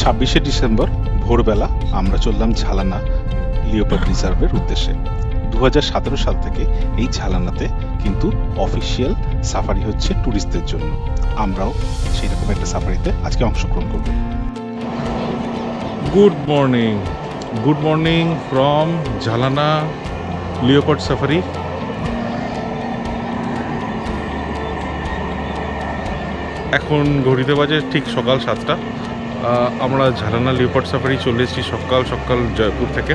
ছাব্বিশে ডিসেম্বর, ভোরবেলা আমরা চললাম ঝালানা লিওপার্ড রিজার্ভের উদ্দেশ্যে। দু হাজার সতেরো সাল থেকে এই ঝালানাতে কিন্তু অফিসিয়াল সাফারি হচ্ছে ট্যুরিস্টদের জন্য। আমরাও সেই রকম একটা সাফারিতে আজকে অংশগ্রহণ করব। Good morning good morning from Jhalana leopard safari এখন ঘড়িতে বাজে ঠিক সকাল সাতটা। আমরা ঝালানা লিওপার্ড সাফারি চলে এসেছি সকাল সকাল জয়পুর থেকে।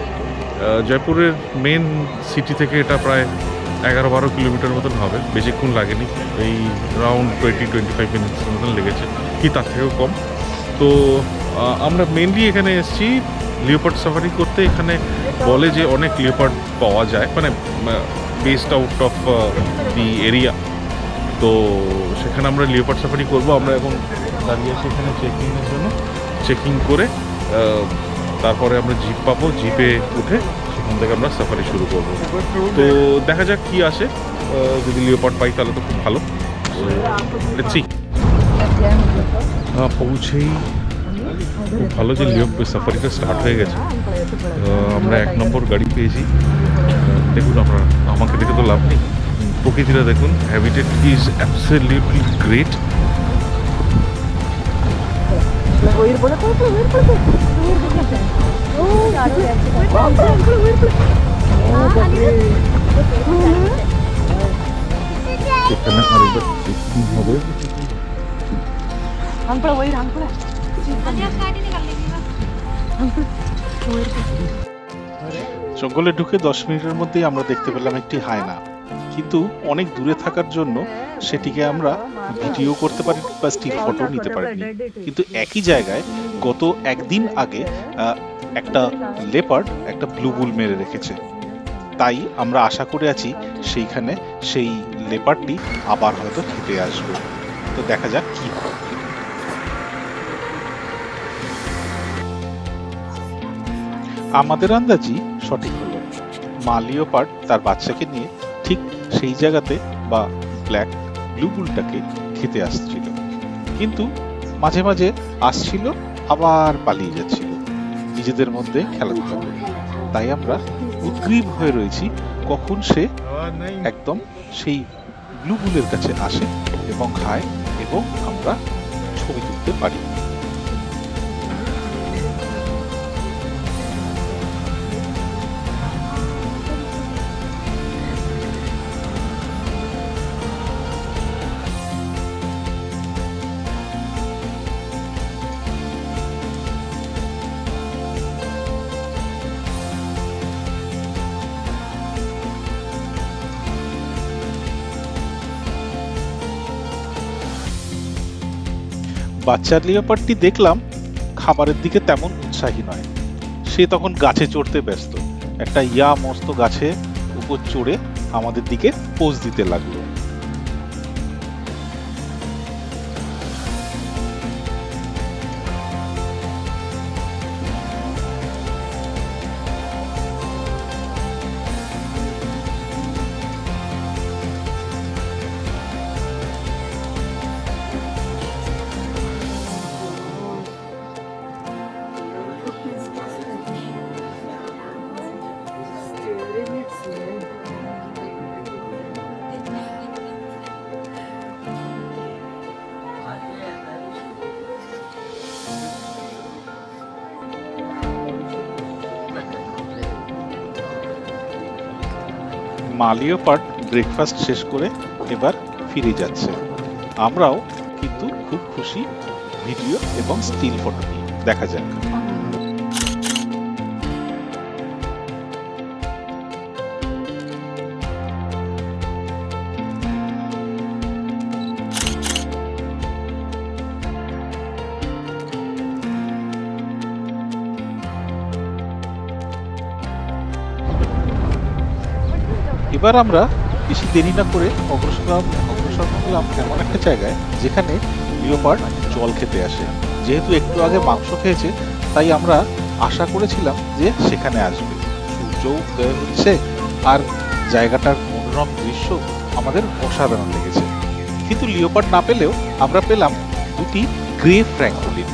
জয়পুরের মেন সিটি থেকে এটা প্রায় এগারো বারো কিলোমিটার মতন হবে। বেশিক্ষণ লাগেনি। এই রাউন্ড টোয়েন্টি টোয়েন্টি ফাইভ মিনিটসের মতন লেগেছে। কি তার থেকেও কম। তো আমরা মেনলি এখানে এসেছি লিওপার্ড সাফারি করতে। এখানে বলে যে অনেক লিওপার্ড পাওয়া যায়। মানে based out of the area তো, সেখানে আমরা লিওপার্ড সাফারি করব। আমরা এখন দাঁড়িয়ে আছি এখানে চেকিংয়ের জন্য। চেকিং করে তারপরে আমরা জিপ পাবো জিপে উঠে সেখান থেকে আমরা সাফারি শুরু করব। তো দেখা যাক কি আসে যদি লিওপার্ড পাই তাহলে তো খুব ভালো। লেটসি পৌঁছেই খুব ভালো যে লিও সাফারিটা স্টার্ট হয়ে গেছে। আমরা এক নম্বর গাড়ি পেয়েছি। দেখুন আপনারা আমাকে দেখে তো লাভ নেই। প্রকৃতিটা দেখুন হ্যাবিটেট ইজ অ্যাবসলিউটলি গ্রেট உயிர் জঙ্গলে ঢুকে দশ মিনিটের মধ্যেই আমরা দেখতে পেলাম একটি হায়না কিন্তু অনেক দূরে থাকার জন্য সেটিকে আমরা ভিডিও করতে পারি বা স্টিল ফটো নিতে পারিনি। কিন্তু একই জায়গায় গত একদিন আগে একটা লেপার্ড একটা ব্লু বুল মেরে রেখেছে। তাই আমরা আশা করে আছি সেইখানে সেই লেপার্ডটি আবার হয়তো খেতে আসবে। তো দেখা যাক কি হয়। আমাদের আন্দাজি সঠিক হলো মা লিওপার্ড তার বাচ্চাকে নিয়ে সেই জায়গাতে বা ব্ল্যাক ব্লু বুলটাকে খেতে আসছিল। কিন্তু মাঝে মাঝে আসছিল, আবার পালিয়ে যাচ্ছিল। নিজেদের মধ্যে খেলাধুলা করে তাই আমরা উদ্গ্রীব হয়ে রয়েছি কখন সে একদম সেই ব্লু বুলের কাছে আসে এবং খায় এবং আমরা ছবি তুলতে পারি। বাচ্চার লিওপারটি দেখলাম খাবারের দিকে তেমন উৎসাহী নয়। সে তখন গাছে চড়তে ব্যস্ত। একটা ইয়া মস্ত গাছে উপর চড়ে আমাদের দিকে পোজ দিতে লাগল। মা পার্ট ব্রেকফাস্ট শেষ করে এবার ফিরে যাচ্ছে। আমরাও কিন্তু খুব খুশি, ভিডিও এবং স্টিল ফটো নিয়ে। দেখা যাক। এবার আমরা বেশি দেরি না করে অগ্রসর অগ্রসর হলাম এমন একটা জায়গায় যেখানে লিওপার্ড জল খেতে আসে। যেহেতু একটু আগে মাংস খেয়েছে, তাই আমরা আশা করেছিলাম যে সেখানে আসবে। সূর্য উদয় হচ্ছে আর জায়গাটার মনোরম দৃশ্য আমাদের অসাধারণ লেগেছে। কিন্তু লিওপার্ড না পেলেও আমরা পেলাম দুটি গ্রে ফ্র্যাঙ্কলিন।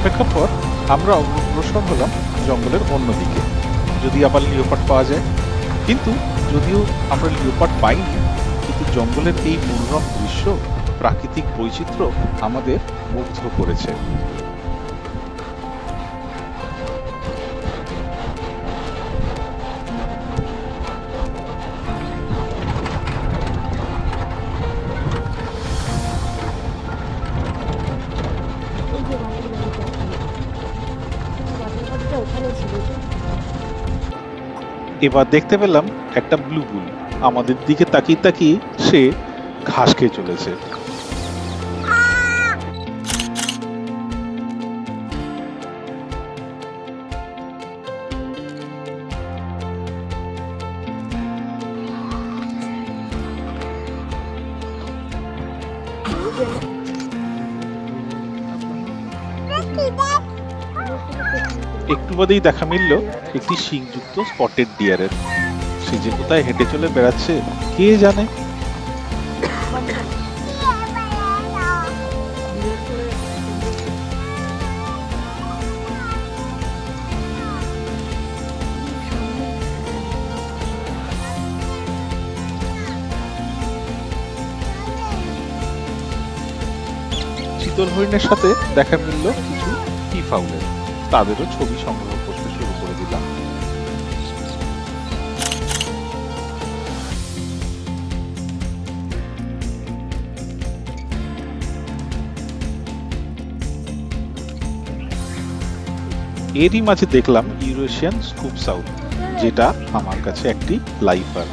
অপেক্ষার পর আমরা অগ্রসর হলাম জঙ্গলের অন্যদিকে যদি আবার লিওপার্ড পাওয়া যায়। কিন্তু যদিও আমরা লিওপার্ড পাইনি, কিন্তু জঙ্গলের এই মনোরম দৃশ্য, প্রাকৃতিক বৈচিত্র্য আমাদের মুগ্ধ করেছে। এই যে এবার দেখতে পেলাম একটা ব্লু বুল আমাদের দিকে তাকিয়ে তাকিয়ে সে ঘাস খেয়ে চলেছে। একটু বাদেই দেখা মিলল একটি শিংযুক্ত স্পটেড ডিয়ারের। সে যে কোথায় হেঁটে চলে বেড়াচ্ছে, কে জানে? শীতল হরিণের সাথে দেখা মিলল কিছু টি ফাউলের। তাদেরও ছবি সংগ্রহ করতে শুরু করে দিলাম। এরই মাঝে দেখলাম ইউরেশিয়ান স্কুপ সাউথ, যেটা আমার কাছে একটি লাইফার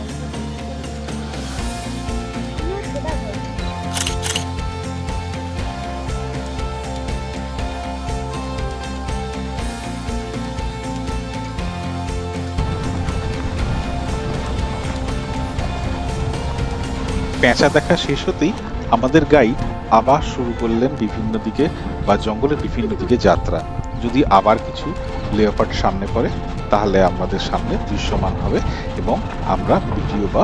পেঁচা দেখা শেষ হতেই আমাদের গাইড আবার শুরু করলেন বিভিন্ন দিকে বা জঙ্গলের বিভিন্ন দিকে যাত্রা। যদি আবার কিছু লেওপার্ড সামনে পড়ে, তাহলে আমাদের সামনে দৃশ্যমান হবে এবং আমরা ভিডিও বা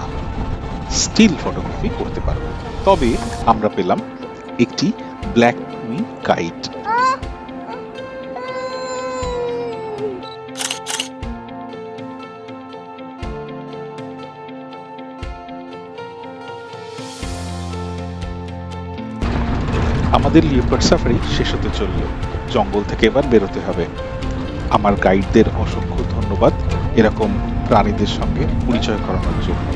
স্টিল ফটোগ্রাফি করতে পারব। তবে আমরা পেলাম একটি ব্ল্যাক উইং আমাদের লিওপার্ড সাফারি শেষ হতে চলল। জঙ্গল থেকে এবার বেরোতে হবে। আমার গাইডদের অসংখ্য ধন্যবাদ এরকম প্রাণীদের সঙ্গে পরিচয় করানোর জন্য।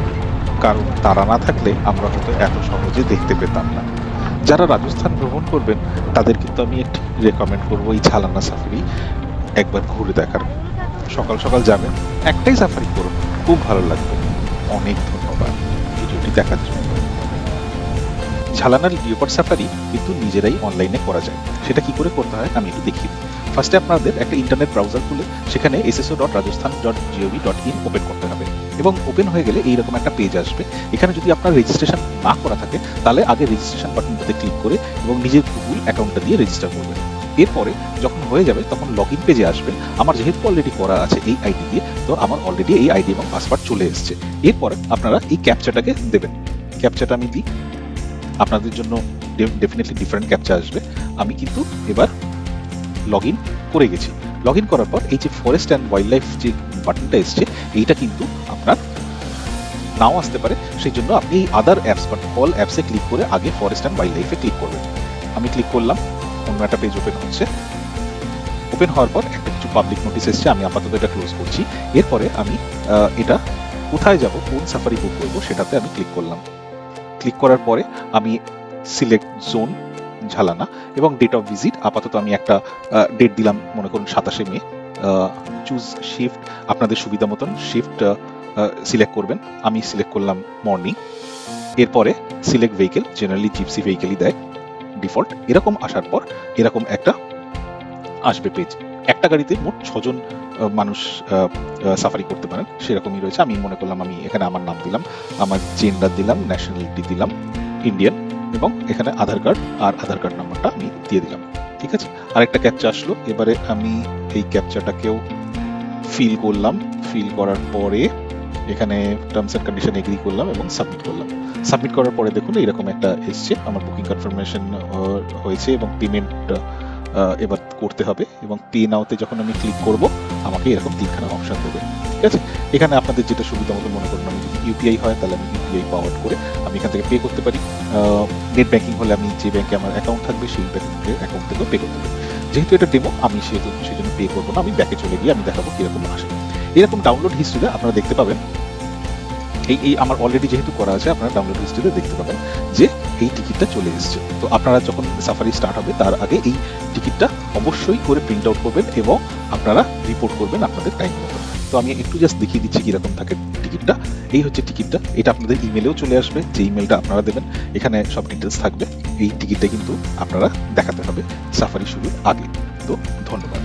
কারণ তারা না থাকলে আমরা হয়তো এত সহজে দেখতে পেতাম না। যারা রাজস্থান ভ্রমণ করবেন, তাদের কিন্তু আমি একটি রেকমেন্ড করব এই ছালানা সাফারি একবার ঘুরে দেখার। সকাল সকাল যাবেন, একটাই সাফারি করুন। খুব ভালো লাগবে। অনেক ধন্যবাদ। ভিডিওটি দেখার জন্য। ঝালানার লিওপার্ড সাফারি কিন্তু নিজেরাই অনলাইনে করা যায়। সেটা কি করে করতে হয় আমি একটু দিই। ফার্স্টে আপনাদের একটা ইন্টারনেট ব্রাউজার খুলে, সেখানে SSO dot Rajasthan dot GOV dot in open করতে হবে। এবং ওপেন হয়ে গেলে এইরকম একটা পেজ আসবে। এখানে যদি আপনার রেজিস্ট্রেশন না করা থাকে, তাহলে আগে রেজিস্ট্রেশন বাটনটাতে ক্লিক করে এবং নিজের গুগল অ্যাকাউন্টটা দিয়ে রেজিস্টার করবেন। এরপরে যখন হয়ে যাবে, তখন লগ ইন পেজে আসবেন আমার যেহেতু অলরেডি করা আছে এই আইডি দিয়ে, তো আমার অলরেডি এই আইডি এবং পাসওয়ার্ড চলে এসেছে। এরপরে আপনারা এই ক্যাপচাটাকে দেবেন। ক্যাপচাটা আমি দিই। আপনাদের জন্য ডেফিনেটলি ডিফারেন্ট ক্যাপচা আসবে। আমি কিন্তু এবার লগ করে গেছি। লগ করার পর এই যে ফরেস্ট অ্যান্ড ওয়াইল্ড লাইফ যে বাটনটা এসছে, এইটা কিন্তু আপনার নাও আসতে পারে। সেই জন্য আপনি এই আদার অ্যাপস বাট অল অ্যাপসে ক্লিক করে আগে ফরেস্ট অ্যান্ড ওয়াইল্ড লাইফে ক্লিক করবেন। আমি ক্লিক করলাম, অন্য একটা পেজ ওপেন হচ্ছে। ওপেন হওয়ার পর একটা কিছু পাবলিক নোটিস এসছে, আমি আপাতত এটা ক্লোজ করছি। এরপরে আমি এটা কোথায় যাব, কোন সাফারি বুক করব, সেটাতে আমি ক্লিক করলাম। ক্লিক করার পরে আমি সিলেক্ট জোন ঝালানা এবং ডেট অফ ভিজিট আপাতত আমি একটা ডেট দিলাম মনে করুন সাতাশে মে চুজ শিফট আপনাদের সুবিধা মতন শিফট সিলেক্ট করবেন। আমি সিলেক্ট করলাম মর্নিং এরপরে সিলেক্ট ভেহিকেল জেনারেলি জিপসি ভেহিকেলই দেয় ডিফল্ট এরকম আসার পর এরকম একটা আসবে পেজ একটা গাড়িতে মোট ছজন মানুষ সাফারি করতে পারেন। সেরকমই রয়েছে। আমি মনে করলাম, আমি এখানে আমার নাম দিলাম, আমার জেন্ডার দিলাম ন্যাশনালিটি দিলাম ইন্ডিয়ান এবং এখানে আধার কার্ড আর আধার কার্ড নাম্বারটা আমি দিয়ে দিলাম। ঠিক আছে? আরেকটা ক্যাপচা আসলো। এবারে আমি এই ক্যাপচাটাকেও ফিল করলাম। ফিল করার পরে এখানে টার্মস অ্যান্ড কন্ডিশন এগ্রি করলাম এবং সাবমিট করলাম। সাবমিট করার পরে দেখুন এরকম একটা এসছে। আমার বুকিং কনফার্মেশন হয়েছে এবং পেমেন্ট এবার করতে হবে এবং পে নাওতে যখন আমি ক্লিক করব, আমাকে এরকম তিনখানা অপশন দেবে। ঠিক আছে? এখানে আপনাদের যেটা সুবিধা মতো মনে করুন, আমি যদি ইউপিআই হয়, তাহলে আমি ইউপিআই পাওয়ার করে আমি এখান থেকে পে করতে পারি। নেট ব্যাংকিং হলে আমি যে ব্যাংকে আমার অ্যাকাউন্ট থাকবে, সেই ব্যাংকের অ্যাকাউন্ট থেকেও পে করতে পারি। যেহেতু এটা ডেমো আমি সেহেতু সেই জন্য পে করব না। আমি ব্যাকে চলে গিয়ে আমি দেখাবো কীরকম আসে। এরকম ডাউনলোড হিস্ট্রিতে আপনারা দেখতে পাবেন। এই এই আমার অলরেডি যেহেতু করা আছে, আপনারা ডাউনলোড হিস্ট্রিতে দেখতে পাবেন যে এই টিকিটটা চলে এসেছে। তো আপনারা যখন সাফারি স্টার্ট হবে, তার আগে এই টিকিটটা অবশ্যই করে প্রিন্ট আউট করবেন এবং আপনারা রিপোর্ট করবেন আপনাদের টাইম মতো। তো আমি একটু জাস্ট দেখিয়ে দিচ্ছি কীরকম থাকে টিকিটটা এই হচ্ছে টিকিটটা এটা আপনাদের ইমেলেও চলে আসবে। যে ইমেলটা আপনারা দেবেন, এখানে সব ডিটেলস থাকবে। এই টিকিটটা কিন্তু আপনারা দেখাতে হবে। সাফারি শুরুর আগে। তো ধন্যবাদ।